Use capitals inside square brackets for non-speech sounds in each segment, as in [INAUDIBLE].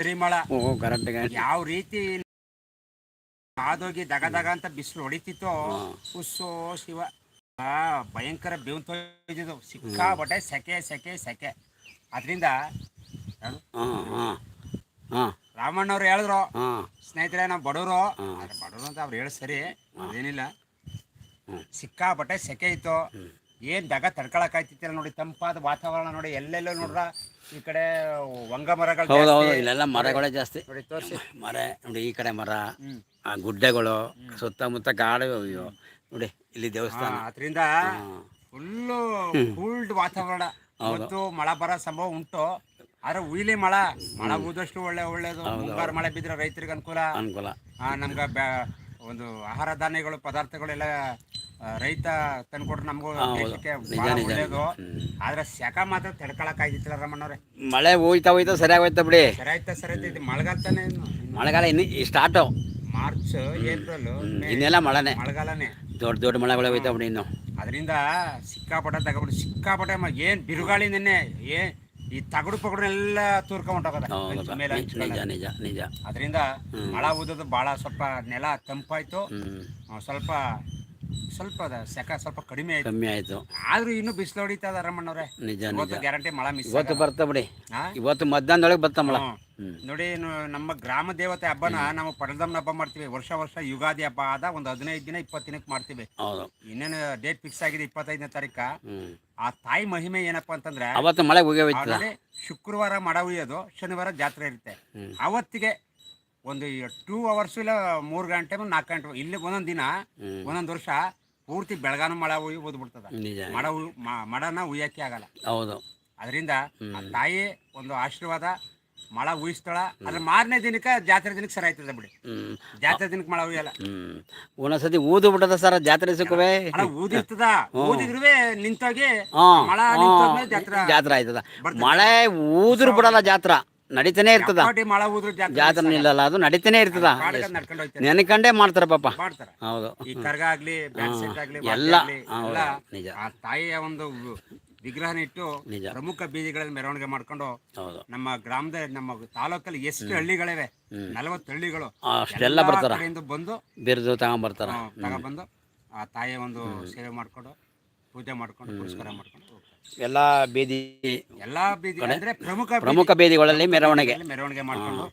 ಪರಿಮಳ ಯಾವ ರೀತಿ ಹಾದೋಗಿ ದಗ ದಗ ಅಂತ ಬಿಸಿಲು ಹೊಡಿತಿತ್ತೋ ಉಸ್ಸೋ ಶಿವ. ಭಯಂಕರ ಬೇವು ತೊಯ್ದಿದ್ದು ಸಿಕ್ಕಾಬಟ್ಟೆ ಸೆಕೆ ಸೆಕೆ ಸೆಕೆ. ಅದರಿಂದ ರಾಮಣ್ಣವ್ರು ಹೇಳಿದ್ರು ಸ್ನೇಹಿತರೆ ನಾವು ಬಡವರು ಬಡವರು ಅಂತ ಅವ್ರು ಹೇಳಿ ಸರಿ ಅದೇನಿಲ್ಲ. ಸಿಕ್ಕಾಪಟ್ಟೆ ಸೆಕೆ ಇತ್ತು. ಏನ್ ದಗ ತಡ್ಕೊಳಕಾಯ್ತಿತ್ತಿಲ್ಲ ನೋಡಿ ತಂಪಾದ ವಾತಾವರಣ ನೋಡಿ ಎಲ್ಲೆಲ್ಲೋ ನೋಡ್ರ ಈ ಕಡೆ ವಂಗ ಮರಗಳು ಹೌದು ಹೌದು ಇಲ್ಲೆಲ್ಲ ಮರಗಳೇ ಜಾಸ್ತಿ. ನೋಡಿ ತೋರಿಸಿ. ಮರ ನೋಡಿ ಈ ಕಡೆ ಮರ ಆ ಗುಡ್ಡೆಗಳು ಸುತ್ತಮುತ್ತ ಗಾಡ ಇವು ನೋಡಿ ಇಲ್ಲಿ ದೇವಸ್ಥಾನ. ಅದರಿಂದ ಫುಲ್ಲು ಕೂಲ್ಡ್ ವಾತಾವರಣ. ಮತ್ತು ಮಳೆ ಬರೋ ಸಂಭವ ಉಂಟು. ಆದ್ರೆ ಉಯ್ಲಿ ಮಳೆ. ಮಳೆ ಹೋದಷ್ಟು ಒಳ್ಳೆ ಒಳ್ಳೇದು. ಮುಂಗಾರು ಮಳೆ ಬಿದ್ರೆ ರೈತರಿಗೆ ಅನುಕೂಲ. ಅನುಕೂಲ ಆ, ನಮ್ಗೆ ಒಂದು ಆಹಾರ ಧಾನ್ಯಗಳು ಪದಾರ್ಥಗಳೆಲ್ಲ ರೈತ ತಂದ್ಕೊಟ್ರೆ ನಮಗೂ ದೇಶಕ್ಕೆ ಒಳ್ಳೇದು. ಆದ್ರೆ ಸೆಕ ಮಾತ್ರ ತಡ್ಕೊಳಕ್ಕಾಗಿತ್ತಿಲ್ಲ ರಮಣ್ಣವ್ರೆ. ಮಳೆ ಹೋಯ್ತಾ ಹೋಯ್ತಾ ಸರಿಯಾಗಿ ಹೋಯ್ತಾ ಬಿಡಿ. ಸರಿ ಆಯ್ತಾ ಸರಿ ಆಯ್ತಾ. ಇದು ಮಳೆಗಾಲ ತಾನೇ ಇನ್ನು. ಮಳೆಗಾಲ ಇನ್ನು ಸ್ಟಾರ್ಟ್ ಮಾರ್ಚ್ ಏಪ್ರಿಲ್ ಮೇ ಇನ್ನೆಲ್ಲ ಮಳೆನೇ. ಮಳೆಗಾಲನೇ. ದೊಡ್ಡ ದೊಡ್ಡ ಮಳೆಗಳೇ ಹೋಯ್ತಾ ಬಿಡಿ ಇನ್ನು. ಅದರಿಂದ ಸಿಕ್ಕಾಪಟ್ಟೆ ತಗೊಬಿಟ್ಟು ಸಿಕ್ಕಾಪಟ್ಟೆ ಮ- ಏನ್ ಬಿರುಗಾಳಿ ನಿನ್ನೆ ಏ ಈ ತಗಡು ಪಗಡು ಎಲ್ಲ ನಿಜ ನಿಜ ನಿಜ ಅದರಿಂದ ಮಳೆ ಊದೋದು ಭಾಳ ಸ್ವಲ್ಪ ನೆಲ ತಂಪಾಯ್ತು. ಆ, ಸ್ವಲ್ಪ ಸ್ವಲ್ಪ ಅದ ಸೆಕ ಸ್ವಲ್ಪ ಕಡಿಮೆ ಆಯ್ತು. ಕಮ್ಮಿ ಆಯ್ತು. ಆದ್ರೂ ಇನ್ನೂ ಬಿಸಿಲು ಹೊಡಿತಾ ರಮಣ್ಣವ್ರೆ. ನಿಜ ಇವತ್ತು ಗ್ಯಾರಂಟಿ ಮಳೆ ಮಿಸ್ ಇವತ್ತು ಬರ್ತಾ ಬಿಡಿ. ಹಾ? ಇವತ್ತು ಮಧ್ಯಾಹ್ನದೊಳಗೆ ಬರ್ತಾ ಮಳೆ. ಹ್ಮ್. ನೋಡಿ ನು- ನಮ್ಮ ಗ್ರಾಮ ದೇವತೆ ಹಬ್ಬನ ನಾವು ಪಡದಮ್ಮ ಹಬ್ಬ ಮಾಡ್ತೀವಿ. ವರ್ಷ ವರ್ಷ ಯುಗಾದಿ ಹಬ್ಬ ಆದ ಒಂದು ಹದಿನೈದು ದಿನ ಇಪ್ಪತ್ತು ದಿನಕ್ಕೆ ಮಾಡ್ತೀವಿ. ಹೌದು. ಇನ್ನೇನು ಡೇಟ್ ಫಿಕ್ಸ್ ಆಗಿದೆ ಇಪ್ಪತ್ತೈದನೇ ತಾರೀಕ. ಆ ತಾಯಿ ಮಹಿಮೆ ಏನಪ್ಪಾ ಅಂತಂದ್ರೆ ಅವತ್ತು ಮಳೆ ಶುಕ್ರವಾರ ಮಡ ಉಯ್ಯೋದು ಶನಿವಾರ ಜಾತ್ರೆ ಇರುತ್ತೆ. ಹ್ಮ್. ಅವತ್ತಿಗೆ ಒಂದು ಟೂ ಅವರ್ಸ್ ಇಲ್ಲ ಮೂರು ಗಂಟೆ ನಾಲ್ಕು ಗಂಟೆ ಇಲ್ಲಿ ಒಂದೊಂದು ದಿನ. ಒಂದೊಂದು ವರ್ಷ ಪೂರ್ತಿ ಬೆಳಗಾನ ಮಳ ಉಯ್ ಓದ್ಬಿಡ್ತದ ಮಡ ಮಡನ ಉಯ್ಯಕ್ಕೆ ಆಗಲ್ಲ. ಹೌದು. ಅದರಿಂದ ತಾಯಿ ಒಂದು ಆಶೀರ್ವಾದ ಮಳ ಉಯಿಸ್ತಾಳ ಅದ್ರ ಮಾರನೇ ದಿನಕ್ಕೆ ಜಾತ್ರೆ ದಿನಕ್ಕೆ ಸರಿ ಆಯ್ತದ ಬಿಡಿ. ಜಾತ್ರೆ ದಿನಕ್ಕೆ ಮಳ ಉಯ್ಯಲ್ಲ. ಒಂದೊಂದ್ಸತಿ ಊದು ಬಿಟ್ಟದ ಸರ್ ಜಾತ್ರೆ ಸಿಕ್ಕುವೆ ಊದಿರ್ತದ ಊದಿದ್ರುವೆ ನಿಂತೋಗಿ ಮಳೆ ಜಾತ್ರೆ ಜಾತ್ರೆ ಆಯ್ತದ. ಮಳೆ ಊದ್ರು ಬಿಡಲ್ಲ ಜಾತ್ರೆ. ನಡೀತಾನೆ ಇರ್ತದ. ಜಾತ್ರ ಮಳ ಜಾತ್ರೆ ನಿಲ್ಲಲ್ಲ ಅದು ನಡೀತಾನೆ ಇರ್ತದ. ನೆನಕಂಡೇ ನಡ್ಕೊಂಡು ಮಾಡ್ತಾರ ಪಾಪ. ಮಾಡ್ತಾರ. ಹೌದು. ಈ ಕರ್ಗ ಆಗ್ಲಿ ಬ್ಯಾಟ್ ಸೆಟ್ ಆಗ್ಲಿ ಎಲ್ಲ. ನಿಜ. ಆ ತಾಯಿಯ ಒಂದು ವಿಗ್ರಹನ ಇಟ್ಟು. ಪ್ರಮುಖ ಬೀದಿಗಳಲ್ಲಿ ಮೆರವಣಿಗೆ ಮಾಡ್ಕೊಂಡು ನಮ್ಮ ಗ್ರಾಮದ ನಮ್ಮ ತಾಲೂಕಲ್ಲಿ ಎಷ್ಟು ಹಳ್ಳಿಗಳಿವೆ? ನಲವತ್ತು ಹಳ್ಳಿಗಳು. ಅಷ್ಟೆಲ್ಲ ಬರ್ತಾರ. ಬಂದು ಬಿರ್ದು ತಗೊಂಡ್ಬರ್ತಾರ ತಗೊಂಡ್ಬಂದು ತಗೊಬಂದು ಆ ತಾಯಿಯ ಒಂದು ಸೇವೆ ಮಾಡ್ಕೊಂಡು ಪೂಜೆ ಮಾಡ್ಕೊಂಡು ಪುರಸ್ಕಾರ ಮಾಡ್ಕೊಂಡು. ಎಲ್ಲ ಬೀದಿ ಎಲ್ಲಾ ಬೀದಿ ಅಂದ್ರೆ ಪ್ರಮುಖ ಪ್ರಮುಖ ಬೀದಿಗಳಲ್ಲಿ ಮೆರವಣಿಗೆ. ಮೆರವಣಿಗೆ ಮಾಡ್ಕೊಂಡು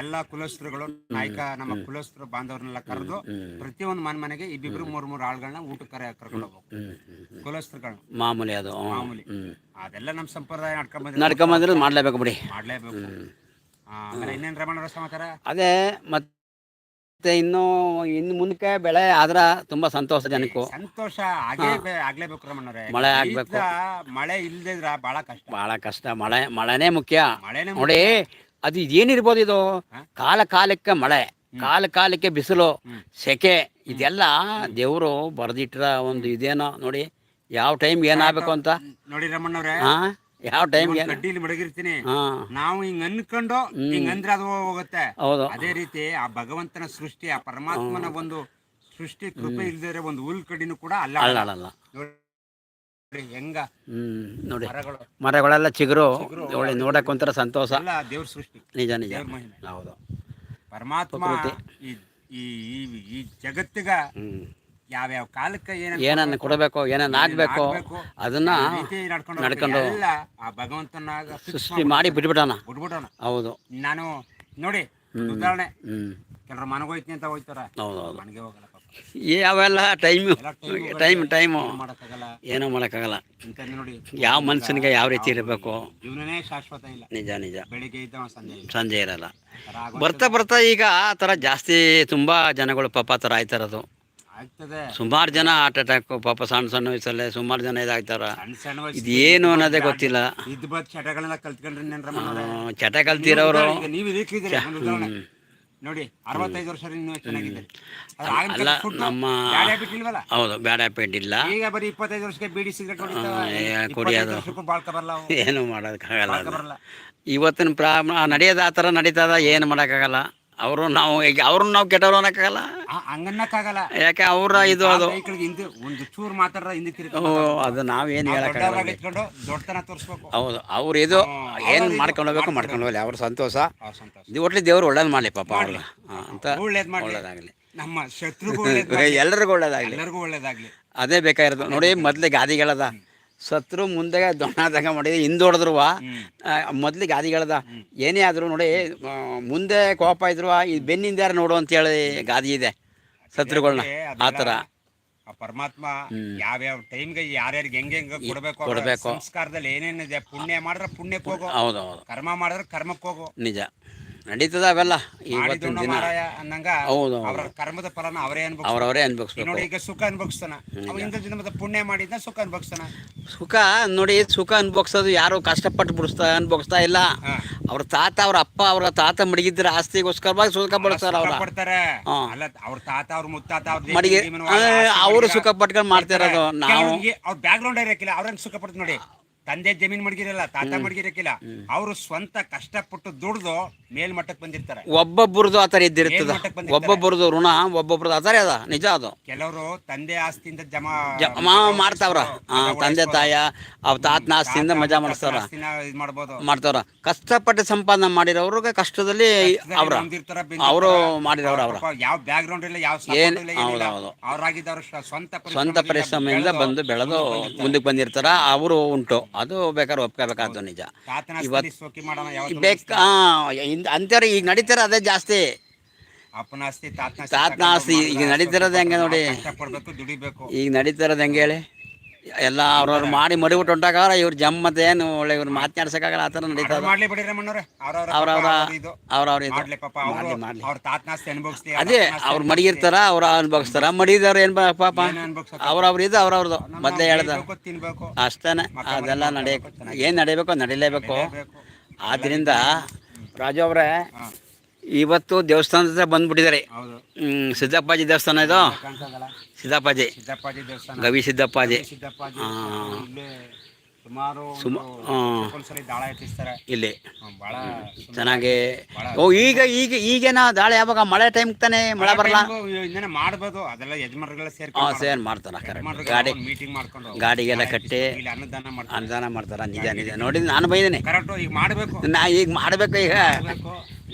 ಎಲ್ಲಾ ಕುಲಸ್ತ್ರಗಳು ನಾಯಕ ನಮ್ಮ ಕುಲಸ್ತ್ರ ಬಾಂಧವರನ್ನೆಲ್ಲ ಕರೆದು ಪ್ರತಿಯೊಂದು ಮನೆ ಮನೆಗೆ ಇಬ್ಬಿಬ್ರು ಮೂರ್ ಮೂರು ಆಳುಗಳನ್ನ ಊಟಕ್ಕೆ ಕರೆ ಕರ್ಕೊಂಡು ಹೋಗ್ಬೇಕು. ಕುಲಸ್ಥರುಗಳನ್ನ ಮಾಮೂಲಿ ಅದು ಮಾಮೂಲಿ. ಅದೆಲ್ಲ ನಮ್ಮ ಸಂಪ್ರದಾಯ ನಡ್ಕೊಂಡ್ ನಡ್ಕೊಂಬಂದ್ರೆ ಮಾಡ್ಲೇಬೇಕು ಬಿಡಿ. ಮಾಡ್ಲೇಬೇಕು. ಆಮೇಲೆ ಇನ್ನೇನ್ ರಮಣರ ಸಮಾಚಾರ? ಅದೇ ಮತ್ತೆ ಇನ್ನು ಇನ್ನು ಮುಂದಕ್ಕೆ ಬೆಳೆ ಆದ್ರ ತುಂಬಾ ಸಂತೋಷ ಜನಕ್ಕೂ. ಸಂತೋಷ ಆಗೇ ಬೇ- ಆಗ್ಲೇಬೇಕು ಮಳೆ ಆಗ್ಬೇಕು. ಮಳೆ ಇಲ್ದಿದ್ರ ಬಹಳ ಕಷ್ಟ. ಬಹಳ ಕಷ್ಟ. ಮಳೆ ಮಳೆನೇ ಮುಖ್ಯ. ಮಳೆನೇ ನೋಡಿ ಅದು ಏನಿರ್ಬೋದು ಇದು? ಕಾಲ ಕಾಲಕ್ಕೆ ಮಳೆ ಕಾಲ ಕಾಲಕ್ಕೆ ಬಿಸಿಲು ಸೆಕೆ ಇದೆಲ್ಲ ದೇವರು ಬರೆದಿಟ್ರ ಒಂದು ಇದೇನೋ ನೋಡಿ ಯಾವ ಟೈಮ್ ಏನಾಗಬೇಕು ಅಂತ? ನೋಡಿ ರಮಣ್ಣವ್ರೆ ಹಾ. ಯಾವ ಟೈಮ್ ಕಡ್ಡಿಲಿ ಮಡಗಿರ್ತೀನಿ. ನಾವು ಹಿಂಗ್ ಅನ್ಕೊಂಡು ಹಿಂಗ್ ಅಂದ್ರೆ ಅದು ಹೋಗುತ್ತೆ. ಹೌದು. ಅದೇ ರೀತಿ ಆ ಭಗವಂತನ ಸೃಷ್ಟಿ ಆ ಪರಮಾತ್ಮನ ಒಂದು ಸೃಷ್ಟಿ ಕೃಪೆ ಇಲ್ದಿದ್ರೆ ಒಂದು ಹುಲ್ ಕಡಿನೂ ಕೂಡ ಅಲ್ಲ. ಅಲ್ಲ ನೋಡಿ ಹೆಂಗ ನೋಡಿ. ಮರಗಳು. ಮರಗಳೆಲ್ಲ ಚಿಗುರು. ಒಳ್ಳೆ ನೋಡಕ್ ಒಂಥರ ಸಂತೋಷ. ಅಲ್ಲ ದೇವ್ರ ಸೃಷ್ಟಿ. ನಿಜ ನಿಜ. ಹೌದು. ಪರಮಾತ್ಮ ಈ ಈ ಜಗತ್ತಿಗ ಹ್ಮ್. ಯಾವ್ಯಾವ ಕಾಲಕ್ಕೆ ಏನ ಏನನ್ನ ಕೊಡಬೇಕು ಏನನ್ನ ಆಗ್ಬೇಕು ಅದನ್ನ ನಡ್ಕೊಂಡು ಆ ಭಗವಂತನ ಸೃಷ್ಟಿ ಮಾಡಿ ಬಿಟ್ಬಿಡೋಣ. ಬಿಟ್ಬಿಡೋಣ. ಹೌದು. ನಾನು ನೋಡಿ ಉದಾಹರಣೆ ಕೆಲವರು ಮನೆಗೆ ಹೋಯ್ತೀನಿ ಅಂತ ಹೋಯ್ತಾರ. ಮನೆಗೆ ಹೋಗಲ್ಲ ಯಾವೆಲ್ಲ ಟೈಮು ಟೈಮ್ ಟೈಮು ಏನ್ ಮಾಡಕ್ಕಾಗಲ್ಲ. ಯಾವ ಮನುಷ್ಯನಿಗೆ ಯಾವ ರೀತಿ ಇರಬೇಕು? ಶಾಶ್ವತ ಇಲ್ಲ. ನಿಜ ನಿಜ. ಬೆಳಿಗ್ಗೆ ಸಂಜೆ. ಇರಲ್ಲ. ಬರ್ತಾ ಬರ್ತಾ. ಈಗ ಆ ಥರ ಜಾಸ್ತಿ ತುಂಬ ಜನಗಳು ಪಾಪ ಆ ಥರ ಆಯ್ತಾರದು ಸುಮಾರು ಜನ ಹಾರ್ಟ್ ಅಟ್ಯಾಕ್ ಪಾಪ ಸಣ್ಣ ಸಣ್ಣ ವಯಸ್ಸಲ್ಲೇ ಸುಮಾರು ಜನ ಇದಾಗ್ತಾರ. ಸಣ್ಣ ಏನು ಅನ್ನೋದೇ ಗೊತ್ತಿಲ್ಲ. ಇದ್ ಚಟ ಕಲ್ತಿರೋರು. ನೋಡಿ ಅರವತ್ತೈದು ವರ್ಷ ಅಲ್ಲ ನಮ್ಮ ಹೌದು ಬ್ಯಾಡ್ ಹ್ಯಾಪಿಟ್ ಇಲ್ಲ. ಈಗ ಬರೀ ಇಪ್ಪತ್ತೈದು ವರ್ಷಕ್ಕೆ ಬೀಡಿ ಸಿಗರೇಟ್ ಹೊಡಿತಾವ. ಕುಡಿಯೋದು. ಏನು ಬರಲ್ಲ ಇವತ್ತಿನ ಪ್ರಾಬ್ಲಮ್ ನಡೆಯೋದು ಆ ಥರ ನಡೀತದ ಏನು ಮಾಡೋಕ್ಕಾಗಲ್ಲ. ಅವರು ನಾವು ಈಗ ಅವ್ರನ್ನ ನಾವು ಕೆಟ್ಟವ್ರು ಅನ್ನಕ್ಕಾಗಲ್ಲ? ಹಂಗನ್ನಕ್ಕಾಗಲ್ಲ. ಯಾಕೆ ಅವ್ರ ಇದು ಅದು ಹಿಂದೆ ಒಂದು ಚೂರು ಮಾತಾಡ್ರ ಹಿಂದೆ ತಿರುಗಿ ಓ, ಅದು ನಾವೇನು ಹೇಳಕ್ಕಾಗಲ್ಲ ಇಟ್ಕೊಂಡು ದೊಡ್ಡತನ ತೋರಿಸ್ಬೇಕು. ಹೌದು ಅವ್ರು ಇದು ಏನು ಮಾಡ್ಕೊಂಡು ಹೋಗ್ಬೇಕು ಮಾಡ್ಕೊಂಡು ಹೋಗಲಿ ಅವ್ರ ಸಂತೋಷ. ಸಂತೋಷ. ಇದು ಒಟ್ಲಿ ದೇವ್ರು ಒಳ್ಳೇದು ಮಾಡಲಿ ಪಾಪ ಅವ್ರ ಅಂತ ಒಳ್ಳೇದ್ ಒಳ್ಳೇದಾಗಲಿ. ನಮ್ಮ ಶತ್ರು ಎಲ್ಲರಿಗೂ ಒಳ್ಳೇದಾಗಲಿ. ಎಲ್ಲರಿಗೂ ಒಳ್ಳೇದಾಗ್ಲಿ. ಅದೇ ಬೇಕಾಗಿರೋದು. ನೋಡಿ ಮೊದ್ಲೇ ಗಾದಿಗಳದ. ಸತ್ರು ಮುಂದೆ ದೊಣ್ಣಾದಾಗ ಮಾಡಿದ್ರೆ ಹಿಂದೊಡೆದ್ರು ಗಾದಿ ಹೇಳ್ದ ಏನೇ ಆದರೂ ನೋಡಿ ಮುಂದೆ ಕೋಪ ಇದ್ರು ಈ ಬೆನ್ನಿಂದ ಯಾರು ನೋಡು ಅಂತ ಹೇಳಿ ಗಾದಿ ಇದೆ ಸತ್ರುಗಳನ್ನ ಆ ಥರ. ಆ ಪರಮಾತ್ಮ ಯಾವ್ಯಾವ ಟೈಮ್ಗೆ ಯಾರ್ಯಾರಿಗೆ ಹೆಂಗೆ ಹೆಂಗೆ ಕೊಡ್ಬೇಕು ಕೊಡಬೇಕು. ಸಂಸ್ಕಾರದಲ್ಲಿ ಏನೇನಿದೆ ಪುಣ್ಯ ಮಾಡಿದ್ರೆ ಪುಣ್ಯಕ್ಕೆ ಹೋಗೋ. ಹೌದು ಹೌದು ಕರ್ಮ ಮಾಡಿದ್ರೆ ಕರ್ಮಕ್ಕೆ ಹೋಗೋ. ನಿಜ. ನಡೀತದ ಅವೆಲ್ಲ. ಇವತ್ತಿನ ದಿನ. ಅನ್ನಂಗ ಹೌದು ಅವರ ಕರ್ಮದ ಫಲನ ಅವರೇ ಅನ್ಭವಿಸ್ತಾರೆ ಅವ್ರವರೇ ಅನ್ಭವಿಸ್ಬೇಕು. ನೋಡಿ ಈಗ ಸುಖ ಅನ್ಭವಿಸ್ತಾನ. ಅವ ಹಿಂದಿನ ಜನ್ಮದ ಪುಣ್ಯ ಮಾಡಿದ್ನ ಸುಖ ಅನ್ಭವಿಸ್ತಾನ. ಸುಖ ನೋಡಿ ಸುಖ ಅನ್ಭವಿಸೋದು ಯಾರು ಕಷ್ಟಪಟ್ಟು ಬಿಡಿಸ್ತಾ ಅನ್ಭವಿಸ್ತಾ ಇಲ್ಲ. ಅವ್ರ ತಾತ ಅವ್ರ ಅಪ್ಪ ಅವ್ರ ತಾತ ಮಡಗಿದ್ರೆ ಆಸ್ತಿಗೋಸ್ಕರವಾಗಿ ಸುಖ ಪಡಿಸ್ತಾರ ಅವ್ರ. ಪಡ್ತಾರೆ. ಅಲ್ಲ ಅವ್ರ ತಾತ ಅವ್ರ ಮುತ್ತಾತ ಅವ್ರ ಮಡಿಗೆ ಅವರು ಸುಖ ಪಟ್ಕೊಂಡು ಮಾಡ್ತಾರ ನಾವು ಅವ್ರ ಬ್ಯಾಕ್ ಗ್ರೌಂಡ್ ಇರಕ್ಕಿಲ್ಲ ಅವ್ರನ್ನ ಸುಖ ಪಡ್ತಾರೆ ನೋಡಿ. ತಂದೆ ಜಮೀನ್ ಮಡಗಿರಲ್ಲ ತಾತ ಮಡಗಿರಕ್ಕಿಲ್ಲ. ಅವರು ಸ್ವಂತ ಕಷ್ಟಪಟ್ಟು ದುಡ್ದು ಮೇಲ್ಮಟ್ಟಕ್ಕೆ ಬಂದಿರ್ತಾರೆ. ಒಬ್ಬೊಬ್ಬರದು ಆತರ ಇದ್ದಿರ್ತದ. ಒಬ್ಬೊಬ್ಬರದು ಋಣ ಒಬ್ಬೊಬ್ಬರದು ಆತರ ಅದ ನಿಜ ಅದು. ಕೆಲವರು ತಂದೆ ಆಸ್ತಿಯಿಂದ ಜಮಾ ಜಮಾ ಮಾಡ್ತಾವ್ರ ತಂದೆ ತಾಯ ಅವ್ ತಾತನ ಆಸ್ತಿಯಿಂದ ಮಜಾ ಮಾಡಿಸ್ತಾರ ಮಾಡ್ಬೋದು. ಮಾಡ್ತಾವ್ರ. ಕಷ್ಟಪಟ್ಟು ಸಂಪಾದನೆ ಮಾಡಿರೋರ್ಗೆ ಕಷ್ಟದಲ್ಲಿ ಅವ್ರ. ಅವರು. ಮಾಡಿರೋರು ಅವ್ರ. ಯಾವ ಬ್ಯಾಕ್ ಗ್ರೌಂಡ್ ಇಲ್ಲ ಯಾವ ಏನ್- ಹೌದೌದು. ಅವ್ರಾಗಿದ್ದವ್ರು ಸ್ವಂತ ಸ್ವಂತ ಪರಿಶ್ರಮದಿಂದ ಬಂದು ಬೆಳೆದು ಮುಂದಕ್ಕೆ ಬಂದಿರ್ತಾರ. ಅವರು ಉಂಟು. ಅದು ಬೇಕಾದ್ರೆ ಒಪ್ಕೋಬೇಕಾದ್ದು ನಿಜ. ಇವತ್ತು ಬೇಕು ಅಂತಾರೆ ಈಗ ನಡೀತಾರೆ ಅದೇ ಜಾಸ್ತಿ. ತಾತ್ನಾಸ್ತಿ ತಾತನ ಆಸ್ತಿ ತಾತನ ತಗೊಂಡು ಆಸ್ತಿ ಈಗ ನಡೀತಿರೋದು ಹೆಂಗೆ ನೋಡಿ? ಈಗ ನಡೀತಿರೋದು ಹೆಂಗೆ ಹೇಳಿ? ಎಲ್ಲ ಅವ್ರವ್ರು ಮಾಡಿ ಮಡಿಬಿಟ್ಟು ಹೊಂಟಾಗ ಇವ್ರು ಜಮ್ಮತ್ತೆ ಏನು ಒಳ್ಳೆ ಇವ್ರು ಮಾತನಾಡ್ಸಕ್ಕಾಗಲ್ಲ ಆತರ ಥರ ಮಾಡ್ಲಿ ರಮಣ್ಣವ್ರೆ. ಅವ್ರವ್ರ ಅವ್ರವ್ರ ಅವ್ರ ಇದು. ಅವ್ರವ್ರ ಇದು. ಮಾಡ್ಲಿ ಪಾಪ ಮಾಡ್ಲಿ ಅವರು ಮಾಡ್ಲಿ ಅವ್ರ ತಾತನ ಆಸ್ತಿ ಅದೇ ಅವ್ರು ಮಡಗಿರ್ತಾರ ಅವ್ರು ಅನ್ಭವಿಸ್ತಾರ. ಮಡಿದವ್ರು ಏನು ಪಾಪ? ಅವ್ರವ್ರ ಇದು ಅವ್ರವ್ರದ್ದು ಮೊದಲೇ ಹೇಳ್ದ ತಿನ್ಬೇಕು. ಅಷ್ಟೇನೆ. ಅದೆಲ್ಲ ನಡೆಯಬೇಕು ಏನು ನಡಿಬೇಕು ನಡಿಲೇಬೇಕು. ಆದ್ರಿಂದ ಆದ್ದರಿಂದ ರಾಜು ಅವರೇ. ಇವತ್ತು ದೇವಸ್ಥಾನದ ಹತ್ರ ಬಂದ್ಬಿಟ್ಟಿದ್ದಾರೆ ಸಿದ್ದಪ್ಪಾಜಿ ದೇವಸ್ಥಾನ ಇದು? ಸಿದ್ದಪ್ಪಾಜಿ. ಸಿದ್ದಪ್ಪಾಜಿ ದೇವಸ್ಥಾನ. ಗವಿ ಸಿದ್ದಪ್ಪಾಜಿ. ಸಿದ್ದಪ್ಪಾಜಿ ಸುಮಾರು ಇಲ್ಲಿ. ಚೆನ್ನಾಗಿ. ಓ ಈಗ ಈಗ ಈಗೇನ ದಾಳಿ ಯಾವಾಗ? ಮಳೆ ಟೈಮ್ ತಾನೇ ಮಳೆ ಬರಲ್ಲ? ಮಾಡ್ಬೋದು. ಅದೆಲ್ಲ ಯಜಮಾನರುಗಳ ಹಾಂ ಸೇರ್ ಮಾಡ್ತಾರ ಗಾಡಿ ಮೀಟಿಂಗ್ ಮಾಡ್ಕೊಂಡು ಗಾಡಿಗೆಲ್ಲ ಕಟ್ಟಿ ಅನುದಾನ ಮಾಡ್ತಾರ. ನಿಜ ನಿಜ. ನೋಡಿ ನಾನು ಬೈದೇನೆ. ಕರೆಕ್ಟ್ ಈಗ ಮಾಡ್ಬೇಕು. ನಾ ಈಗ ಮಾಡ್ಬೇಕು ಈಗ.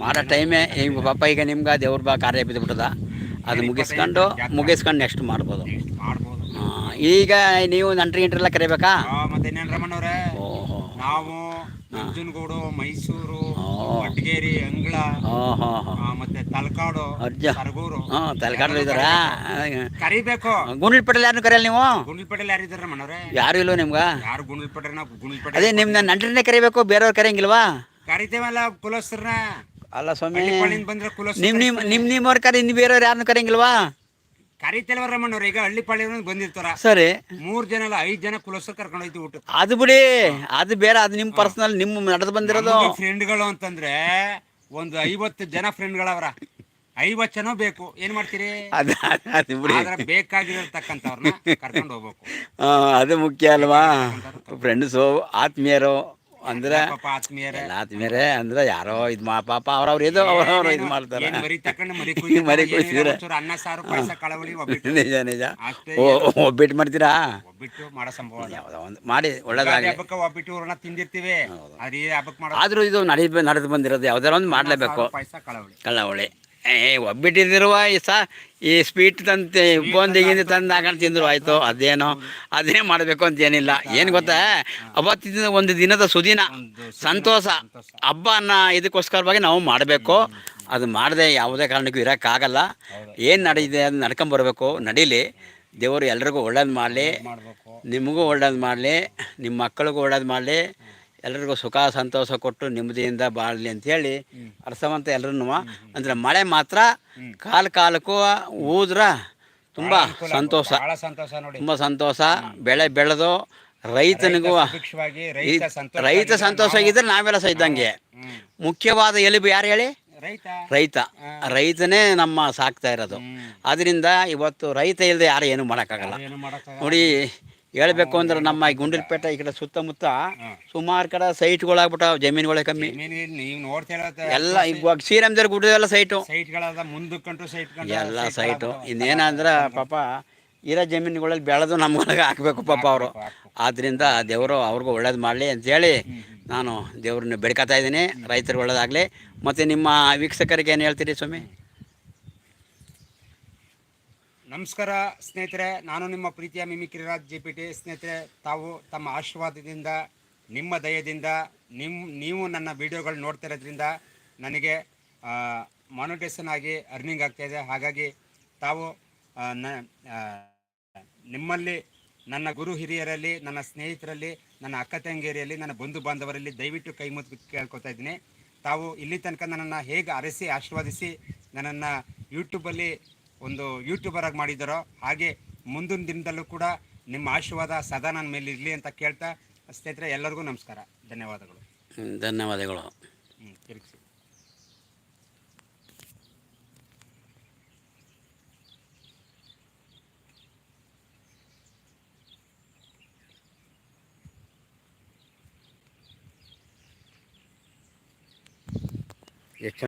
ಮಾಡೋ ಟೈಮೇ ಹಿಂಗೆ ಪಾಪ ಈಗ ನಿಮ್ಗೆ ದೇವ್ರ ಬಾ ಕಾರ್ಯ ಬಿದ್ದುಬಿಟ್ಟದ ಅದು ಮುಗಿಸ್ಕೊಂಡು ಮುಗಿಸ್ಕೊಂಡು ನೆಕ್ಸ್ಟ್ ಮಾಡ್ಬೋದು. ಈಗ ನೀವು ನಂಟ್ರಿ ಇಂಟ್ರೆಲ್ಲ ಕರಿಬೇಕಾ? ಮತ್ತೆ ರಮಣ್ಣವ್ರೆ ನಾವು ನಂಜನಗೂಡು ಮೈಸೂರು. ಮಡ್ಗೇರಿ ಅಂಗಳ ಮತ್ತೆ ತಲಕಾಡು ಅಜ್ಜ. ಸರಗೂರು ಹಾಂ ಇದಾರ? ಕರಿಬೇಕು. ಗುಂಡ್ಲಪೇಟೆಲ್ ಯಾರನ್ನು ಕರೆಯಲ್ಲ ನೀವು? ಗುಂಡ್ಲಪಟ್ಟಲ್ ಯಾರು ಇದಾರ ರಮಣ್ಣವ್ರೆ ಯಾರು ಇಲ್ವ ನಿಮ್ಗೆ? ಯಾರು ಗುಂಡ್ಲಪೇಟೆ ನಾವು ಗುಂಡ್ಲಪೇಟೆ ಅದೇ ನಿಮ್ಮ ನಂಟ್ರಿನೇ ಕರಿಬೇಕು ಬೇರೆಯವ್ರು ಕರೆಯಂಗಿಲ್ವಾ? ಕರಿತೇವಲ್ಲ ಕುಲಸ್ರನ್ನ ಅಲ್ಲ ಸ್ವಾಮಿ ಹಳ್ಳಿಪಾಳಿಂದ ಬಂದ್ರೆ ಕುಲಸ್ ನಿಮ್ ನಿಮ್ ನಿಮ್ ನಿಮ್ಮವ್ರ ಕರೆ ಇನ್ನು ಬೇರೆಯವ್ರು ಯಾರನ್ನು ಕರೆಯಂಗಿಲ್ವಾ ರಮಣ್ಣವ್ರೆ ಈಗ ಹಳ್ಳಿಪಾಳಿ ಬಂದಿರ್ತಾರ. ಸರಿ. ಮೂರ್ ಜನ ಅಲ್ಲ ಐದ್ ಜನ ಕುಲಸ್ರು ಕರ್ಕೊಂಡು ಹೋಯ್ತು ಊಟ ಅದು ಬಿಡಿ ಅದು ಬೇರೆ ಅದು ನಿಮ್ಮ ಪರ್ಸನಲ್ ನಿಮ್ಮ ನಡೆದು ಬಂದಿರೋದು. ಫ್ರೆಂಡ್ಗಳು ಅಂತಂದ್ರೆ ಒಂದು ಐವತ್ತು ಜನ ಫ್ರೆಂಡ್ಗಳವ್ರ ಐವತ್ತು ಜನ ಬೇಕು. ಏನ್ ಮಾಡ್ತೀರಿ? ಅದು ಅದು ಬಿಡಿ. ಆದ್ರೆ ಬೇಕಾಗಿರತಕ್ಕಂಥವ್ರನ್ನ ಕರ್ಕೊಂಡು ಹೋಗ್ಬೇಕು. ಆ, ಅದು ಮುಖ್ಯ ಅಲ್ವಾ? ಫ್ರೆಂಡ್ಸು ಆತ್ಮೀಯರು ಅಂದ್ರೆ ಪಾಪ ಆತ್ಮೀಯರೇ? ಎಲ್ಲ ಆತ್ಮೀಯರೇ ಅಂದ್ರೆ ಯಾರೋ ಇದ್ ಮಾ ಪಾಪ ಅವ್ರವ್ರ ಇದು ಅವ್ರವ್ರ ಇದು ಮಾಡ್ತಾರೆ. ಏನ್ ಮರಿ ತಕೊಂಡು ಮರಿ ಮರಿ ಕುಯ್ದು ಕುಯ್ಸಿದ್ರೆ. ಒಂಚೂರು ಅನ್ನ ಸಾರು ಪಾಯಸ ಕಳವಳಿ [LAUGHS] ಒಬ್ಬಿಟ್ಟು. ನಿಜ ನಿಜ. ಅಷ್ಟೇ ಓ ಒಬ್ಬಿಟ್ಟು ಮಾಡ್ತೀರಾ? ಒಬ್ಬಿಟ್ಟು ಮಾಡೋ ಸಂಭವ ಇಲ್ಲ. ಯಾವುದೋ ಒಂದು ಮಾಡಿ ಯುಗಾದಿ ಒಳ್ಳೇದಾಗಲಿ ಹಬ್ಬಕ್ಕೆ ಒಬ್ಬಿಟ್ಟು ಹೂರಣ ತಿಂದಿರ್ತೀವಿ. ಅದೇ ಹಬ್ಬಕ್ಕೆ ಮಾಡೋ ಆದರೂ ಇದು ನಡಿ ನಡೆದು ಬಂದಿರೋದು ಯಾವ್ದಾರ ಒಂದು ಮಾಡಲೇಬೇಕು. ಪಾಯಸ ಕಳವಳಿ. ಕಳ್ಳವಳಿ ಏ ಒಬ್ಬಿಟ್ಟಿದ್ದಿರುವ ಈ ಸ ಈ ಸ್ವೀಟ್ ತಂದು ಬೂಂದಿಗಿಂದ ತಂದು ಹಾಕೊಂಡು ತಿಂದರು ಆಯಿತು ಅದೇನೋ ಅದೇ ಮಾಡಬೇಕು ಅಂತ ಏನಿಲ್ಲ. ಏನು ಗೊತ್ತಾ? ಅವತ್ತಿನ ಒಂದು ದಿನದ ಸುದಿನ ಸಂತೋಷ. ಹಬ್ಬ ಅನ್ನೋ ಇದಕ್ಕೋಸ್ಕರವಾಗಿ ನಾವು ಮಾಡಬೇಕು. ಅದು ಮಾಡದೆ ಯಾವುದೇ ಕಾರಣಕ್ಕೂ ಇರೋಕ್ಕಾಗಲ್ಲ ಏನು ನಡೆದಿದೆ ಅದು ನಡ್ಕೊಂಬರ್ಬೇಕು ನಡೀಲಿ. ದೇವರು ಎಲ್ರಿಗೂ ಒಳ್ಳೇದು ಮಾಡಲಿ. ನಿಮಗೂ ಒಳ್ಳೇದು ಮಾಡಲಿ. ನಿಮ್ಮ ಮಕ್ಕಳಿಗೂ ಒಳ್ಳೇದು ಮಾಡಲಿ. ಎಲ್ರಿಗೂ ಸುಖ ಸಂತೋಷ ಕೊಟ್ಟು ನೆಮ್ಮದಿಯಿಂದ ಬಾಳಲಿ ಅಂತೇಳಿ ಅರ್ಸವಂತ ಎಲ್ಲರೂ ಅಂದರೆ ಮಳೆ ಮಾತ್ರ ಕಾಲ ಕಾಲಕ್ಕೂ ಊದ್ರ ತುಂಬ ಸಂತೋಷ. ತುಂಬ ಸಂತೋಷ. ಬೆಳೆ ಬೆಳೆದು ರೈತನಿಗೂ ರೈತ ಸಂತೋಷ ಆಗಿದ್ರೆ ನಾವೆಲ್ಲ ಸಹ ಇದ್ದಂಗೆ. ಮುಖ್ಯವಾದ ಎಲುಬು ಯಾರು ಹೇಳಿ? ರೈತ. ರೈತನೇ ನಮ್ಮ ಸಾಕ್ತಾ ಇರೋದು. ಅದರಿಂದ ಇವತ್ತು ರೈತ ಇಲ್ಲದೆ ಯಾರು ಏನು ಮಾಡೋಕ್ಕಾಗಲ್ಲ. ನೋಡಿ ಹೇಳ್ಬೇಕು ಅಂದ್ರೆ ನಮ್ಮ ಈ ಗುಂಡಲ್ಪೇಟೆ ಈ ಕಡೆ ಸುತ್ತಮುತ್ತ ಸುಮಾರು ಕಡೆ ಸೈಟ್ಗಳಾಗ್ಬಿಟ್ಟಾವ ಜಮೀನುಗಳೇ ಕಮ್ಮಿ. ನೀವು ಎಲ್ಲ ಈಗ ಶ್ರೀರಾಮದೇವ್ರ ಗುಡ್ಡದೆಲ್ಲ ಸೈಟು. ಸೈಟ್ಗಳದ ಮುಂದಕ್ಕಂಟು ಸೈಟ್ ಎಲ್ಲ ಸೈಟು ಇನ್ನೇನಂದ್ರೆ ಪಾಪ ಇರೋ ಜಮೀನುಗಳಲ್ಲಿ ಬೆಳೆದು ನಮ್ಗಳಿಗೆ ಹಾಕಬೇಕು ಪಾಪ ಅವರು. ಆದ್ದರಿಂದ ದೇವರು ಅವ್ರಿಗೂ ಒಳ್ಳೇದು ಮಾಡಲಿ ಅಂತೇಳಿ ನಾನು ದೇವ್ರನ್ನ ಬೆಡ್ಕೋತಾ ಇದ್ದೀನಿ. ರೈತರಿಗೆ ಒಳ್ಳೇದಾಗಲಿ. ಮತ್ತು ನಿಮ್ಮ ವೀಕ್ಷಕರಿಗೆ ಏನು ಹೇಳ್ತೀರಿ ಸ್ವಾಮಿ? ನಮಸ್ಕಾರ ಸ್ನೇಹಿತರೆ, ನಾನು ನಿಮ್ಮ ಪ್ರೀತಿಯ ಮಿಮಿಕ್ರಿರಾಜ್ ಜೆ ಪಿ ಟಿ ಸ್ನೇಹಿತರೆ, ತಾವು ತಮ್ಮ ಆಶೀರ್ವಾದದಿಂದ, ನಿಮ್ಮ ದಯದಿಂದ ನಿಮ್ಮ ನೀವು ನನ್ನ ವಿಡಿಯೋಗಳು ನೋಡ್ತಿರೋದ್ರಿಂದ ನನಗೆ ಮಾನಿಟೇಷನ್ ಆಗಿ ಅರ್ನಿಂಗ್ ಆಗ್ತಾಯಿದೆ ಹಾಗಾಗಿ ತಾವು ನ ನಿಮ್ಮಲ್ಲಿ, ನನ್ನ ಗುರು ಹಿರಿಯರಲ್ಲಿ, ನನ್ನ ಸ್ನೇಹಿತರಲ್ಲಿ, ನನ್ನ ಅಕ್ಕ ತಂಗಿಯರಲ್ಲಿ, ನನ್ನ ಬಂಧು ಬಾಂಧವರಲ್ಲಿ ದಯವಿಟ್ಟು ಕೈ ಮುದ್ದು ಕೇಳ್ಕೊತಾ ಇದ್ದೀನಿ. ತಾವು ಇಲ್ಲಿ ತನಕ ನನ್ನನ್ನು ಹೇಗೆ ಅರಸಿ, ಆಶೀರ್ವಾದಿಸಿ, ನನ್ನನ್ನು ಯೂಟ್ಯೂಬಲ್ಲಿ ಒಂದು ಯೂಟ್ಯೂಬರ್ ಆಗಿ ಮಾಡಿದ್ದಾರೋ ಹಾಗೆ ಮುಂದಿನ ದಿನದಲ್ಲೂ ಕೂಡ ನಿಮ್ಮ ಆಶೀರ್ವಾದ ಸದಾ ನನ್ನ ಮೇಲೆ ಇರಲಿ ಅಂತ ಕೇಳ್ತಾ ಸ್ನೇಹಿತರೆ ಎಲ್ಲರಿಗೂ ನಮಸ್ಕಾರ. ಧನ್ಯವಾದಗಳು. ಹ್ಮ್, ಧನ್ಯವಾದಗಳು. ಹ್ಞೂ ತಿರುಗಿಸಿ. ಎಷ್ಟು